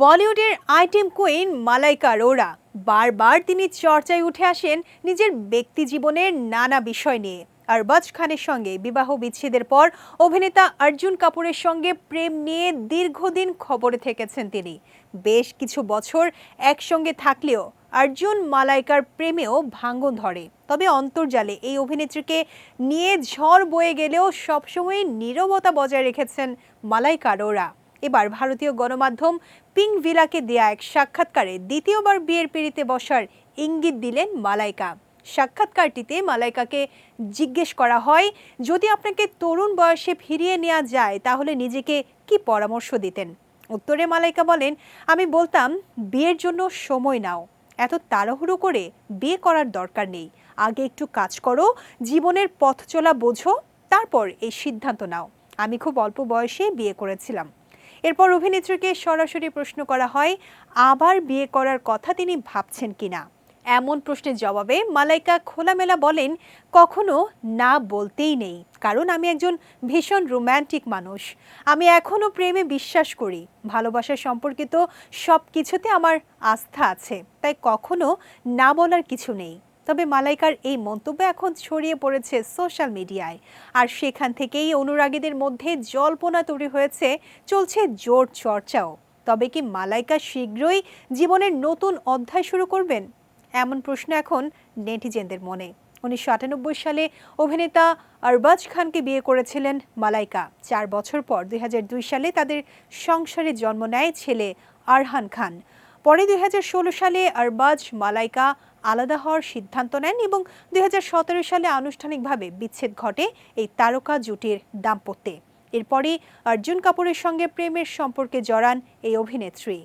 বলিউডের item queen Malaika Arora বারবার তিনি চর্চায় উঠে আসেন নিজের ব্যক্তি জীবনের নানা বিষয় নিয়ে। আরবাজ খানের সঙ্গে বিবাহ বিচ্ছেদের পর অভিনেতা অর্জুন কাপুরের সঙ্গে প্রেম নিয়ে দীর্ঘদিন খবরে থেকেছেন তিনি। বেশ কিছু বছর একসঙ্গে থাকলেও অর্জুন মালাইকার প্রেমেও ভাঙ্গন ধরে। তবে অন্তর্জালে এই অভিনেত্রীকে নিয়ে ঝড় বয়ে গেলেও সবসময় নীরবতা বজায় রেখেছেন মালাইকা আরোরা। এবার ভারতীয় গণমাধ্যম পিঙ্ক ভিলাকে দেয়া এক সাক্ষাৎকারে দ্বিতীয়বার বিয়ের পিড়িতে বসার ইঙ্গিত দিলেন মালাইকা। সাক্ষাৎকারটিতে মালাইকাকে জিজ্ঞেস করা হয়, যদি আপনাকে তরুণ বয়সে ফিরিয়ে নেওয়া যায়, তাহলে নিজেকে কি পরামর্শ দিতেন? উত্তরে মালাইকা বলেন, আমি বলতাম, বিয়ের জন্য সময় নাও। এত তাড়াহুড়ো করে বিয়ে করার দরকার নেই। আগে একটু কাজ করো, জীবনের পথ চলা বোঝো, তারপর এই সিদ্ধান্ত নাও। আমি খুব অল্প বয়সে বিয়ে করেছিলাম। এরপর অভিনেত্রীকে সরাসরি প্রশ্ন করা হয়, আবার বিয়ে করার কথা তিনি ভাবছেন কিনা? এমন প্রশ্নের জবাবে মালাইকা খোলামেলা বলেন, কখনো না বলতেই নেই। কারণ আমি একজন ভীষণ রোম্যান্টিক মানুষ। আমি এখনও প্রেমে বিশ্বাস করি। ভালোবাসা সম্পর্কিত সব কিছুতে আমার আস্থা আছে। তাই কখনো না বলার কিছু নেই। তবে মালাইকার এই মন্তব্য এখন ছড়িয়ে পড়েছে সোশ্যাল মিডিয়ায়। আর সেখান থেকেই অনুরাগীদের মধ্যে জল্পনা তৈরি হয়েছে, চলছে জোর চর্চাও। তবে কি মালাইকা শীঘ্রই জীবনের নতুন অধ্যায় শুরু করবেন? এমন প্রশ্ন এখন নেটিজেনদের মনে। উনিশশো আটানব্বই সালে অভিনেতা আরবাজ খানকে বিয়ে করেছিলেন মালাইকা। চার বছর পর দুই হাজার দুই সালে তাদের সংসারে জন্ম নেয় ছেলে আরহান খান। পরে দুই হাজার ষোলো সালে আরবাজ মালাইকা আলাদা হওয়ার সিদ্ধান্ত নেন এবং দুই হাজার সতেরো সালে আনুষ্ঠানিকভাবে বিচ্ছেদ ঘটে এই তারকা জুটির দাম্পত্যে। এরপরে অর্জুন কাপুরের সঙ্গে প্রেমের সম্পর্কে জড়ান এই অভিনেত্রী।